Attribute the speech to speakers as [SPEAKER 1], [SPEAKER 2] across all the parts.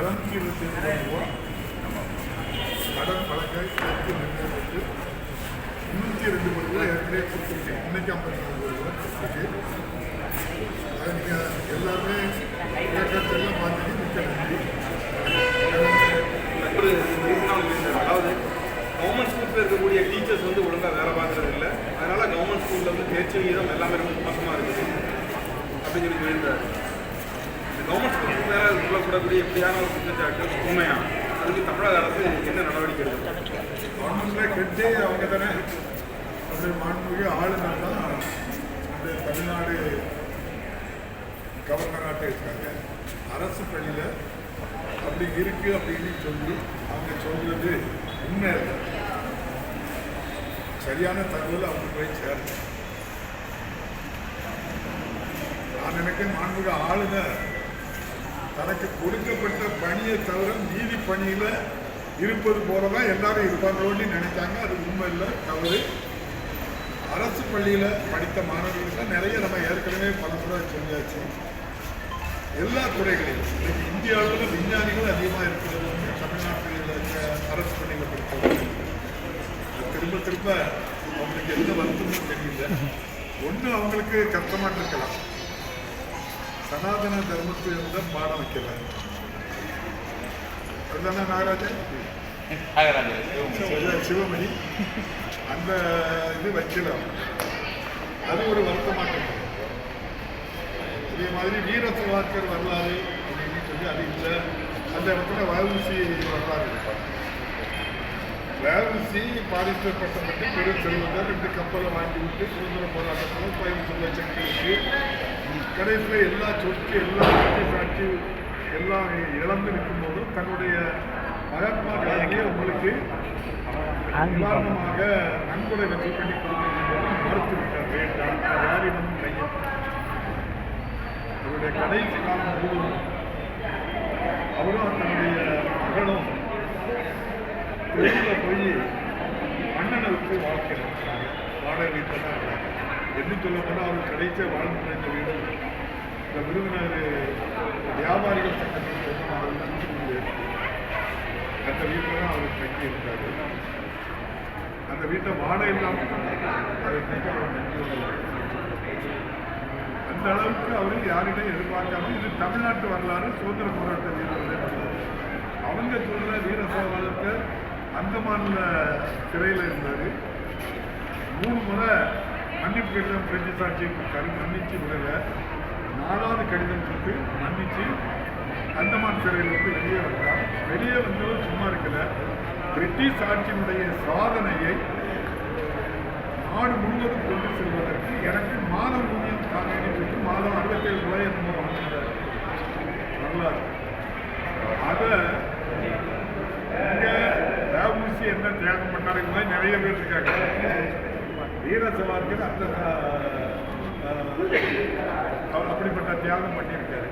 [SPEAKER 1] எழுநூத்தி இருபத்தி அஞ்சு ரூபா கடன் வழங்கை எடுத்து நிர்ணயித்து முந்நூற்றி ரெண்டு கோடி ரூபா ஏற்கனவே கொடுத்துருக்கு இன்னைக்கு ஐம்பத்தி நாலு கோடி ரூபாய் கொடுத்துருக்கு அதை நீங்கள் எல்லாருமே இயக்கத்தெல்லாம் பார்த்துட்டு மிக்க நன்றி.
[SPEAKER 2] அதாவது கவர்மெண்ட் ஸ்கூலில் இருக்கக்கூடிய டீச்சர்ஸ் வந்து ஒழுங்காக வேலை பார்க்குறது இல்லை. அதனால் கவர்மெண்ட் ஸ்கூலில் வந்து தேர்ச்சி விகிதம் எல்லாமே ரொம்ப மோசமாக இருக்குது. அப்படின்னு சொல்லி சொல்லியிருந்தாரு. மேலே எப்படியான ஒரு குற்றச்சாட்டு உண்மையா? அதுக்கு தமிழக அரசு என்ன நடவடிக்கை எடுக்கும்?
[SPEAKER 1] கவர்மெண்ட்ல அவங்க தானே. நம்முடைய மாண்புமிகு ஆளுநர் தான். அந்த தமிழ்நாடு கவர்னராக இருக்காங்க அரசு பள்ளியில் அப்படி இருக்கு அப்படின்னு சொல்லி அவங்க சொல்றது உண்மை இல்லை சரியான தகவல் அவங்க போய் சேரும் நான் நினைக்கிறேன் மாண்புமிகு ஆளுநர் தனக்கு கொடுக்கப்பட்ட பணியை தவிர நீதி பணியில் இருப்பது போல தான் எல்லாரும் இருப்பாங்களோன்னு நினைச்சாங்க. அது உண்மை இல்லை தவறு. அரசு பள்ளியில் படித்த மாணவர்களுக்கு நிறைய நம்ம ஏற்கனவே பல முறை சொல்லியாச்சு. எல்லா துறைகளிலும் இன்னைக்கு இந்திய அளவில் விஞ்ஞானிகள் அதிகமாக இருக்கிறது. வந்து தமிழ்நாட்டில் இருக்க அரசு பள்ளியில் படித்தவர்கள். திரும்ப திரும்ப அவங்களுக்கு எந்த வருத்தமும் தெரியல. ஒன்று அவங்களுக்கு கஷ்டமாக இருக்கலாம் சனாதன தர்மத்தை இருந்த பாடம் வைக்கல அதுதானே நாகராஜன் சிவ- சிவமணி. அந்த இது வைக்கல. அது ஒரு வருத்தமாக. இதே மாதிரி வீர சவாக்கர் வரலாறு அப்படின்னு சொல்லி அது இல்லை. அந்த இடத்துல வஉசி வரலாறு இருப்பாங்க வஉசி பாரிஸ்டர் பட்டம் பெற்று செல்வந்தர் ரெண்டு கப்பலை வாங்கி விட்டு சுதந்திர போராட்டத்தில் கோயம்புத்தூர் லட்சம் கடைசியில் எல்லா சொத்து எல்லா சொத்து எல்லாம் இழந்து நிற்கும் போதும் தன்னுடைய மகாத்மா காந்தியை உங்களுக்கு நிவாரணமாக நன்கொடை வெற்றி பண்ணி கொடுக்கணும் மறுத்து விட்டார் வேண்டாம் யாரிடம் யாரிடமும் அவருடைய கடைசி காலம் அவரும் தன்னுடைய மகளும் வெளியில் போய் அண்ணனை விட்டு வாழ்க்கை வாடகை வீட்டில் தான் இருக்காங்க என்ன சொல்ல போனால் அவர் கிடைச்ச வாழ்ந்து இந்த வீடு. இந்த விருதுநகர் வியாபாரிகள் சங்கத்தில் சொன்ன அவர் அந்த வீட்டில் தான் அவர் தங்கி இருக்காரு அந்த வீட்டை வாடகை இல்லாமல் அதை இன்னைக்கு அவர் நன்றி அந்த அளவுக்கு அவர் யாரிடம் எதிர்பார்க்காம இது தமிழ்நாட்டு வரலாறு சுதந்திர போராட்ட வீரர்கள். அவங்க சொல்ற வீர அந்தமானில் சிறையில் இருந்தார். மூணு முறை மன்னிப்பு கடிதம் பிரெஞ்சு சாட்சி கரு மன்னிச்சு விடலை. நாலாவது கடிதம் கொடுத்து மன்னிச்சு அந்தமான் வந்து வெளியே வந்தார். வெளியே வந்தவர் சும்மா இருக்கல. பிரிட்டிஷ் ஆட்சியினுடைய சாதனையை நாடு முழுவதும் கொண்டு செல்வதற்கு எனக்கு மாத ஊதியம் தாங்கன்னு சொல்லி மாதம் அறுபத்தேழு ரூபாய் என்னமோ வாங்கினார் வரலாறு அதை இங்க ராகுசி என்ன தியாகம் பண்ணாரு இந்த மாதிரி வீர சவார்கள் அந்த அவர் அப்படிப்பட்ட தியாகம் பண்ணியிருக்காரு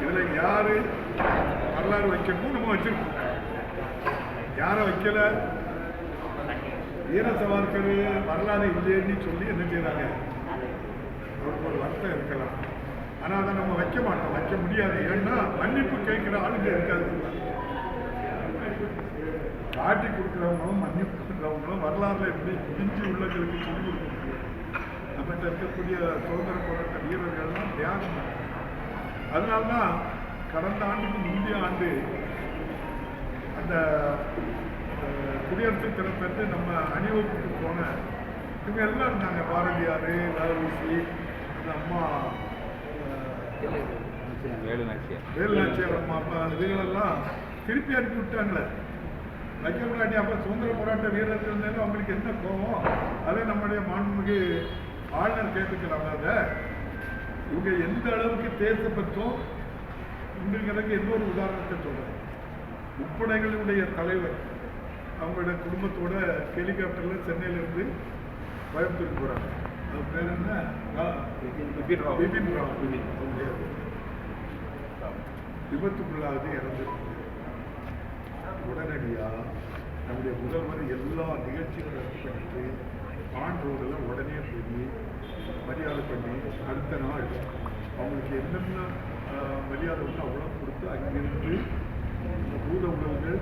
[SPEAKER 1] இதில் யாரு வரலாறு வைக்கணுமோ நம்ம வச்சிருக்கோம் யாரை வைக்கல வீர சவார்கள் வரலாறு இல்லைன்னு சொல்லி என்ன செய்கிறாங்க அவருக்கு ஒரு வருத்தம் இருக்கலாம் ஆனால் அதை நம்ம வைக்க மாட்டோம் வைக்க முடியாது ஏன்னா மன்னிப்பு கேட்கிற ஆளுங்க இருக்காது காட்டி கொடுக்குறவங்களும் மன்னிப்பு கொடுக்குறவங்களும் வரலாறுல எப்படி பிஞ்சு உள்ளங்களுக்கு சொல்லி கொடுக்க முடியும் நம்மகிட்ட இருக்கக்கூடிய சுதந்திர போராட்ட வீரர்கள்லாம் தியாகம். அதனால்தான் கடந்த ஆண்டுக்கு முந்தைய ஆண்டு அந்த குடியரசு தினத்தன்று நம்ம அணிவகுப்புக்கு போன இவங்க எல்லாம் இருந்தாங்க. பாரதியார் வஉசி அந்த அம்மா அஹ்,
[SPEAKER 3] வேலு நாச்சியார்
[SPEAKER 1] வேலுநாச்சியார் அம்மா அப்பா இதுகளெல்லாம் திருப்பி அனுப்பி விட்டாங்களே. வைக்க முன்னாடி அப்போ சுதந்திர போராட்ட வீரர்கள் மேல அவங்களுக்கு என்ன கோபம் அதை நம்முடைய மாண்புமிகு ஆளுநர் கேட்டுக்கிறாங்க அதை. இவங்க எந்த அளவுக்கு தேசப்பற்றும் இவங்களுக்கு இன்னொரு உதாரணத்தை சொல்றேன். முப்படைகளுடைய தலைவர் அவங்களோட குடும்பத்தோட ஹெலிகாப்டர்ல சென்னையில இருந்து கோயம்புத்தூர் போறாங்க அது பேர் என்ன?
[SPEAKER 2] பிபின் ராவ்.
[SPEAKER 1] பிபின் ராவ். அவங்களுடைய விபத்துக்குள்ளாவது இறந்து உடனடியாக நம்முடைய முதல்வர் எல்லா நிகழ்ச்சிகளும் ரத்து பண்ணிட்டு ஆண் ரோடெல்லாம் உடனே போய் மரியாதை பண்ணி அடுத்த நாள் அவங்களுக்கு என்னென்ன மரியாதை வந்து அவ்வளோ கொடுத்து அங்கிருந்து இந்த பூத உணவுகள்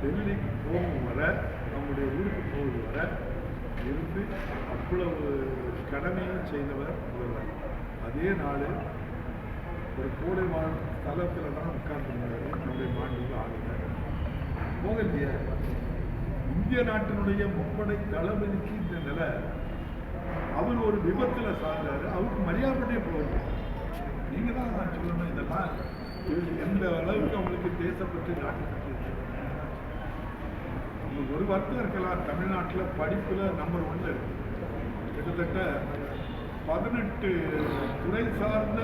[SPEAKER 1] டெல்லிக்கு போகும் வர அவங்களுடைய ஊருக்கு போவது வர இருந்து அவ்வளவு கடமையும் செய்தவர் முதல்வர். அதே நாள் ஒரு கோடை வாழ் தளத்தில் தான் உட்கார்ந்துருந்தாரு நம்முடைய மாண்புமிகு ஆளுநர். போகலையே இந்திய நாட்டினுடைய முப்படை தளபதிக்கு இந்த நிலை அவர் ஒரு விபத்துல சார்ந்தாரு அவருக்கு மரியாதை போகுது நீங்க தான் நான் சொல்லணும் இதெல்லாம். எந்த அளவுக்கு அவங்களுக்கு தேசப்பட்டு நாட்டுப்பட்டு ஒரு வருத்தம் இருக்கலாம். தமிழ்நாட்டில் படிப்பில் நம்பர் ஒன்ல இருக்கு. கிட்டத்தட்ட பதினெட்டு துறை சார்ந்த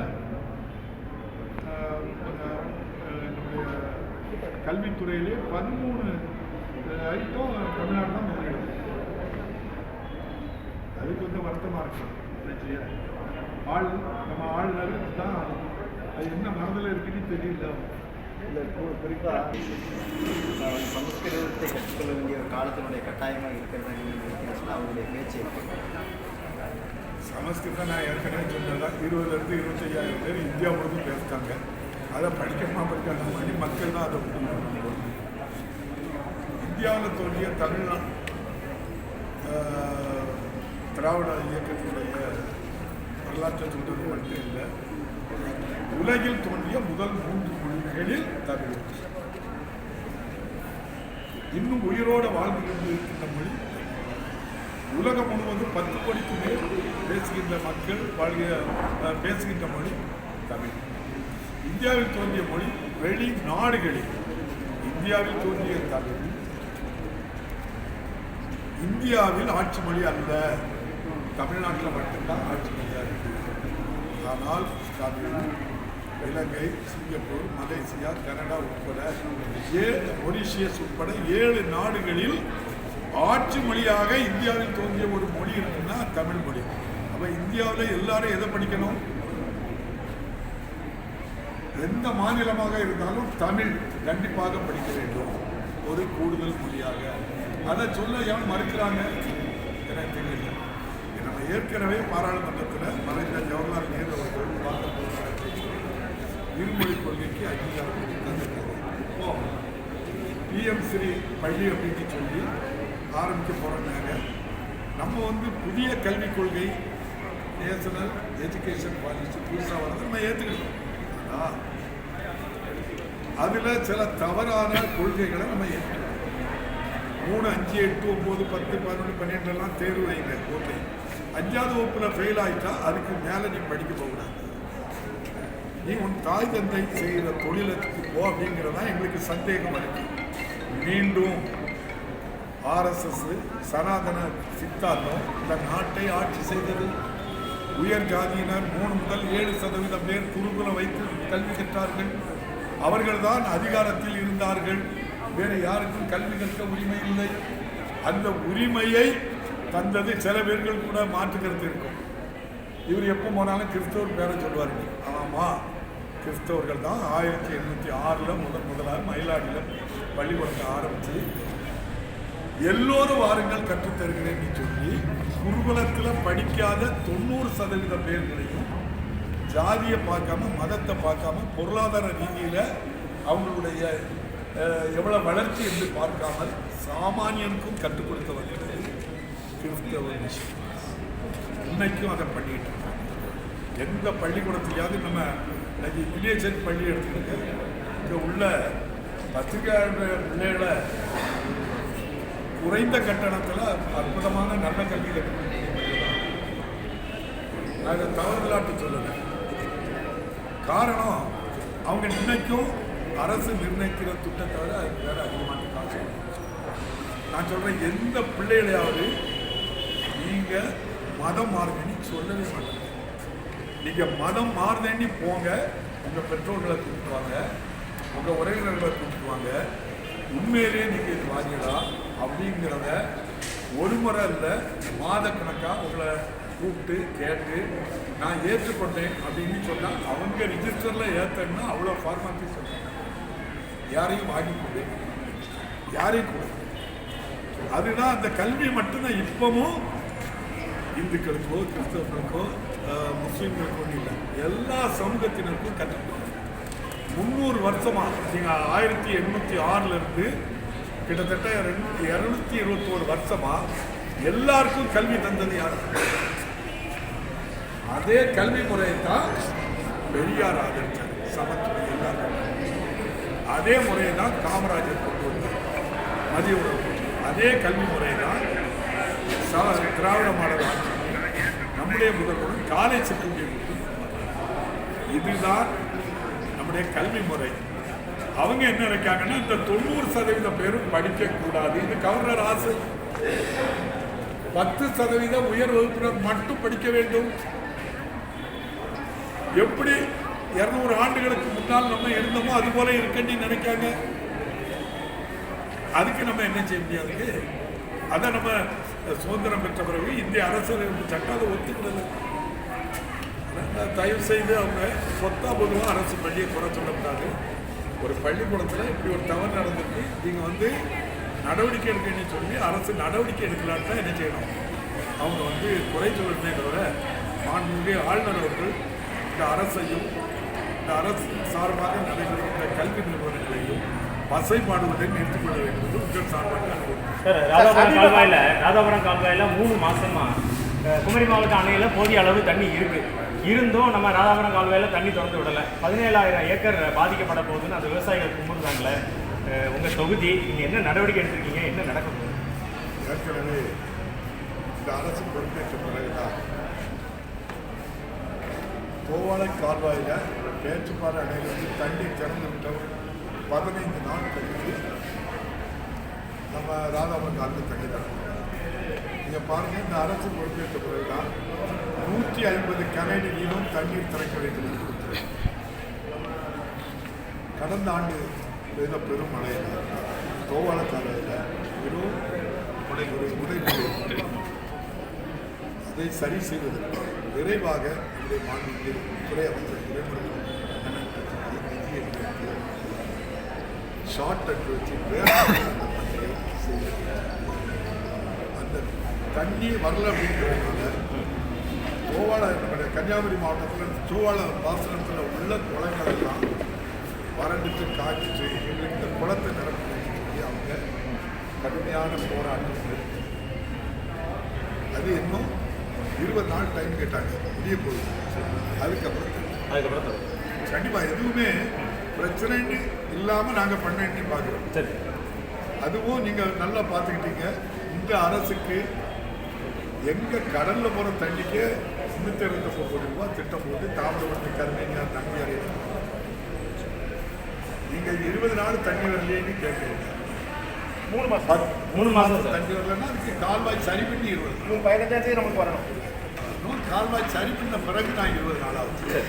[SPEAKER 1] ஆஹ், நம்முடைய கல்வித்துறையிலே பதிமூணு ஐட்டம் தமிழ்நாடு தான் முதலிடம். அது கொஞ்சம் வருத்தமாக இருக்கும் நிச்சயம் ஆள் நம்ம ஆளுநர் தான் அது என்ன மனதில் இருக்குன்னு தெரியல.
[SPEAKER 3] இல்லை குறிப்பாக சமஸ்கிருதத்தை கற்றுக்கொள்ள வேண்டிய ஒரு காலத்தினுடைய கட்டாயமாக இருக்கிறதா நீங்கள் அவருடைய பேச்சு?
[SPEAKER 1] சமஸ்கிருதம் நான் ஏற்கனவே சொன்னதான் இருபதுலேருந்து இருபத்தையாயிரம் பேர் இந்தியா முழுவதும் பேசுகிறாங்க அதை படிக்கணுமா படிக்காத பண்ணி மக்கள் தான் அதை இந்தியாவில் தோன்றிய தமிழ்நாடு திராவிட இயக்கத்தினுடைய வரலாற்றை சொல்றது மட்டும் இல்லை. உலகில் தோன்றிய முதல் மூன்று மொழிகளில் தமிழ். இன்னும் உயிரோடு வாழ்ந்து கொண்டிருக்கின்ற மொழி உலகம் முழுவதும் பத்து கோடிக்கு மேல் பேசுகின்ற மக்கள் வாழ்கிற பேசுகின்ற மொழி தமிழ். இந்தியாவில் தோன்றிய மொழி வெளி நாடுகளில். இந்தியாவில் தோன்றிய தமிழ். இந்தியாவில் ஆட்சி மொழி அல்ல. தமிழ்நாட்டில் மட்டும்தான் ஆட்சி மொழியாக இருக்குது ஆனால் Tamil Ilangai Singapore Malaysia Canada உட்பட ஏழு மொரிஷியஸ் உட்பட ஏழு நாடுகளில் ஆட்சி மொழியாக இந்தியாவில் தோன்றிய ஒரு மொழி இருக்குன்னா தமிழ் மொழி. அப்போ இந்தியாவில் எல்லாரும் எதை படிக்கணும்? எந்த மாநிலமாக இருந்தாலும் தமிழ் கண்டிப்பாக படிக்க வேண்டும். ஒரு கூடுதல் மொழியாக. அதை சொல்ல ஏன் மறுக்கிறாங்க? எனக்கு தெரியல. நம்ம ஏற்கனவே பாராளுமன்றத்தில் மறைந்த ஜவஹர்லால் நேரு அவர்கள் வாக்கப்பட்ட இருமொழி கொள்கைக்கு அங்கீகாரம் தந்திருக்காங்க இப்போ பிஎம் ஸ்ரீ பள்ளி அப்படின்னு சொல்லி ஆரம்பிக்க போகிறாங்க நம்ம வந்து புதிய கல்விக் கொள்கை நேஷனல் எஜுகேஷன் பாலிசி புதுசாக வரது நம்ம ஏற்றுக்கணும் ஆனால் அதில் சில தவறான கொள்கைகளை நம்ம மூணு அஞ்சு எட்டு ஒம்பது பத்து பதினொன்று பன்னெண்டுலாம் தேர்வு வைங்க. ஓகே. அஞ்சாவது வகுப்பில் ஃபெயில் ஆகிட்டா அதுக்கு மேலே நீ படிக்க போகக்கூடாது. நீ உன் தாய் தந்தை செய்கிற தொழிலுக்கு போ அப்படிங்கிறதான் எங்களுக்கு சந்தேகம் இருக்கு மீண்டும் ஆர்எஸ்எஸ் சனாதன சித்தாந்தம் இந்த நாட்டை ஆட்சி செய்தது. உயர் ஜாதியினர் மூணு முதல் ஏழு சதவீதம் பேர் குருகுலம் வைத்து கல்வி கற்றார்கள். அவர்கள்தான் அதிகாரத்தில் இருந்தார்கள். வேறு யாருக்கும் கல்வி கற்க உரிமை இல்லை. அந்த உரிமையை தந்தது சில பேர்கள் கூட மாற்றுக்கிறது இருக்கும். இவர் எப்போ போனாலும் கிறிஸ்தவர் பேரை சொல்வார் ஆமாம் கிறிஸ்தவர்கள் தான் ஆயிரத்தி எண்ணூற்றி ஆறில் முதன் முதலாக மயிலாடியில் பள்ளிக்கூடத்தை ஆரம்பித்து எல்லோரும் வாருங்கள் கற்றுத்தருகிறேன்னு சொல்லி குருகுலத்தில் படிக்காத தொண்ணூறு சதவீத பேர்களையும் ஜாதியை பார்க்காம மதத்தை பார்க்காம பொருளாதார ரீதியில் அவங்களுடைய எவ்வளோ வளர்ச்சி என்று பார்க்காமல் சாமானியனுக்கும் கற்றுக் கொடுத்தவர்கள் கிறிஸ்தவ இன்னைக்கும் அதை பண்ணிட்டு எந்த பள்ளிக்கூடத்துலையாவது நம்ம இன்னைக்கு வில்லேஜன் பள்ளி எடுத்துக்கிட்டு இங்கே உள்ள பத்திரிகையாளர் பிள்ளைகளை குறைந்த கட்டணத்தில் அற்புதமான நல்ல கல்வியில் நாங்கள் தான் நான் தவறுதலாட்டு சொல்லலை. காரணம் அவங்க இன்னைக்கும் அரசு நிர்ணயிக்கிற துட்டை தவிர அதுக்கு வேறு அதிகமான காசு. நான் சொல்கிறேன் எந்த பிள்ளைகளையாவது நீங்கள் மதம் மாறுதேன்னு சொல்லவே மாட்டாங்க. நீங்கள் மதம் மாறுதேன்னு போங்க உங்கள் பெற்றோர்களை கூப்பிட்டு வாங்க உறவினர்களை கூப்பிட்டு வாங்க உண்மையிலேயே நீங்கள் இது வாங்கிடா அப்படிங்கிறத ஒரு முறை இல்லை மாதக்கணக்காக உங்களை கூப்பிட்டு கேட்டு நான் ஏற்றுக்கொண்டேன் அப்படின்னு சொன்னால் அவங்க ரிஜிஸ்டரில் ஏற்றணும்னா அவ்வளோ ஃபார்மாலிட்டி சொல்கிறாங்க யாரையும் வாங்கி கொடு. யாரையும் கொடு. அதுதான் அந்த கல்வி மட்டும்தான். இப்பவும் இந்துக்களுக்கோ கிறிஸ்தவர்களுக்கோ முஸ்லீம்களுக்கோ இல்லை. எல்லா சமூகத்தினருக்கும் கற்றுக்கணும் முந்நூறு வருஷமாக நீங்கள் ஆயிரத்தி எண்ணூற்றி ஆறிலிருந்து கிட்டத்தட்ட ரெண்டு இரநூத்தி இருபத்தோரு வருஷமாக எல்லாருக்கும் கல்வி தந்தது யார்? அதே கல்வி முறையை தான் பெரியார் ஆதரிச்சார். சமத்துவம் எல்லாருக்கும் அதே முறையை தான் காமராஜர் கொண்டு வந்தார் மதிய உணவு அதே கல்வி முறை தான் திராவிட மாடல் ஆட்சி நம்முடைய முதல்வரும் காலை சிற்றுண்டி இதுதான் நம்முடைய கல்வி முறை. அவங்க என்ன நினைக்காங்கன்னா இந்த தொண்ணூறு சதவீதம் பேரும் படிக்கக்கூடாது. இது கவர்னர் ஆசை. பத்து சதவீதம் உயர் வகுப்பினர் மட்டும் படிக்க வேண்டும். எப்படி இருநூறு ஆண்டுகளுக்கு முன்னால் நம்ம இருந்தோமோ அது போல இருக்குன்னு நினைக்காங்க. அதுக்கு நம்ம என்ன செய்ய முடியாது அதை நம்ம சுதந்திரம் பெற்ற பிறகு இந்திய அரசு சட்டம் அதை ஒத்துக்கிடல. தயவு செய்து அவங்க சொத்தா பொதுவாக அரசு பள்ளியை குறை சொல்லக்கூடாது. ஒரு பள்ளிக்கூடத்தில் இப்படி ஒரு தவறு நடந்திருக்கு. நீங்கள் வந்து நடவடிக்கை எடுக்கணும்னு சொல்லி அரசு நடவடிக்கை எடுக்கலான்னு தான் என்ன செய்யணும்? அவங்க வந்து குறை சொல்லணுமே தவிர மாண்புமிகு ஆளுநர் அவர்கள் இந்த அரசையும் இந்த அரசு சார்பாக நடைபெறுகின்ற கல்வி நிறுவனங்களையும் வசைப்பாடுவதை நிறுத்திக் கொள்ள வேண்டும் என்று உங்கள் சார்பாக
[SPEAKER 4] ராதாபுரம் கால்வாயில் ராதாபுரம் கால்வாயில் மூணு மாசமா குமரி மாவட்ட அணையில் போதிய அளவு தண்ணி இருக்கு. இருந்தும் நம்ம ராதாபுரம் கால்வாயில் தண்ணி திறந்து விடலை. பதினேழாயிரம் ஏக்கர் பாதிக்கப்பட போகுதுன்னு அந்த விவசாயிகள் கும்பிடுறாங்களே அஹ், உங்க தொகுதி நீங்க என்ன நடவடிக்கை எடுத்திருக்கீங்க? என்ன நடக்க போகுது?
[SPEAKER 1] ஏற்கனவே இந்த அரசு பொறுப்பேற்ற பிறகுதான் கோவாலை கால்வாயில் பேச்சுப்பாறை அணையிலிருந்து தண்ணி திறந்து விட்டோம் பதினைந்து நாள் கழித்து நம்ம ராதாபுரம் காலத்து தண்ணி தரணும் நீங்கள் பாருங்கள் இந்த அரசு பொறுப்பேற்ற பிறகுதான் நூற்றி ஐம்பது கனடி வீதம் தண்ணீர் திறக்க வேண்டும் என்று கடந்த ஆண்டு பெய்த பெரும் மழையில் தோவாள காலையில் வெறும் அதை சரி செய்வதற்கு விரைவாக நம்முடைய மாநில துறை அமைச்சர் துறைமுறை ஷார்ட் கட் வச்சு அந்த பணியை அந்த தண்ணி வரல அப்படிங்கிறதுனால கோவாள நம்முடைய கன்னியாகுமரி மாவட்டத்தில் சோவாள பாசனத்தில் உள்ள குளங்களெல்லாம் வறண்டுட்டு காய்ச்சிட்டு எங்களுக்கு இந்த குளத்தை நிரப்பணும்னு சொல்லி அவங்க கடுமையான போராட்டம் அது இன்னும் இருபது நாள் டைம் கேட்டாங்க. முடிய போகுது. அதுக்கப்புறம்.
[SPEAKER 4] அதுக்கப்புறம் தரும்.
[SPEAKER 1] கண்டிப்பா எதுவுமே பிரச்சனைன்னு இல்லாம நாங்க பண்ணி பார்க்குறோம்
[SPEAKER 4] சரி.
[SPEAKER 1] அதுவும் நீங்க நல்லா பார்த்துக்கிட்டீங்க இந்த அரசுக்கு எங்க கடல்ல போற தண்ணிக்கு முன்னூத்தி அறுபத்தி கோடி ரூபாய் திட்டம் போட்டு தாமிரபரணி கருமையா தண்ணி அறியணும் நீங்க இருபது நாள் தண்ணி வரலையேன்னு கேட்குறீங்க.
[SPEAKER 5] மூணு மாசம்.
[SPEAKER 4] மூணு சார்.
[SPEAKER 1] தண்ணி வரலன்னா அதுக்கு கால்வாய் சரி பண்ணி இருபது
[SPEAKER 5] மூணு பதினஞ்சாம் தேதி நமக்கு வரணும்.
[SPEAKER 1] கால்வாய் சரி பண்ண பிறகு நான் இருபது நாளாவது.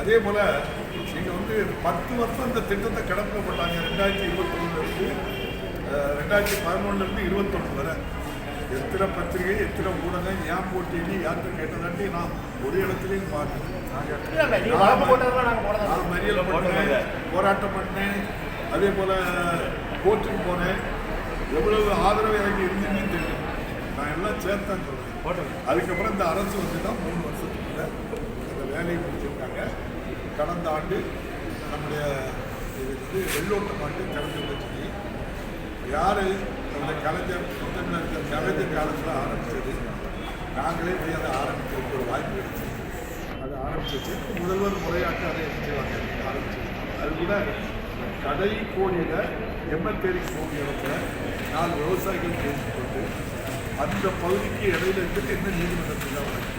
[SPEAKER 1] அதே போல நீங்கள் வந்து பத்து வருஷம் இந்த திட்டத்தை கிடப்பில் போட்டாங்க. ரெண்டாயிரத்தி இருபத்தொன்னுல இருந்து ரெண்டாயிரத்தி பதினொன்றுலேருந்து இருபத்தொன்று வரை. எத்தனை பத்திரிகை எத்தனை ஊடகம் ஏன் போட்டின்னு யார்கிட்ட கேட்டதாண்டி நான் ஒரு இடத்துலையும்
[SPEAKER 5] பார்க்கணும்
[SPEAKER 1] நான் மறியல்
[SPEAKER 4] போட்டோம்
[SPEAKER 1] போராட்டம் பண்ணேன். அதே போல் கோர்ட்டுக்கு போனேன். எவ்வளவு ஆதரவு எனக்கு இருந்துன்னு தெரியும் நான் எல்லாம் சேர்த்தான்
[SPEAKER 4] போட்டோம்
[SPEAKER 1] அதுக்கப்புறம் இந்த அரசு வந்து தான் மூணு வருஷத்துக்குள்ள அந்த வேலையை முடிச்சிருக்காங்க. கடந்த ஆண்டு நம்முடைய இது வந்து வெள்ளோட்டம் ஆண்டு விட சொல்லி யார் அந்த கலைஞர் முத்தமிழர் கலைஞர் காலத்தில் ஆரம்பித்தது நாங்களே போய் அதை ஆரம்பிக்கிறதுக்கு ஒரு வாய்ப்பு கிடைச்சு. அதை ஆரம்பிச்சிச்சு முதல்வர் முறையாட்டு அதை செய்வாங்க. ஆரம்பிச்சு அது கூட கடை கோடியில் எம்மத்தேரி கோடி இடத்துல நாலு விவசாயிகள் பேசிக்கொண்டு அந்த பகுதிக்கு இடையில இருந்துட்டு என்ன நீதிமன்றத்தில் தான் வழக்கு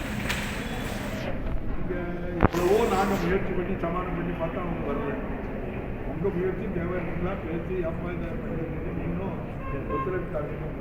[SPEAKER 1] இங்க இவ்வளவோ நாங்கள் முயற்சி பண்ணி சமாளம் பண்ணி பார்த்தா அவங்க வரல. உங்கள் முயற்சி தேவையா பேசி அப்பா இதை இன்னும் ஒத்துழைப்பு தரணும்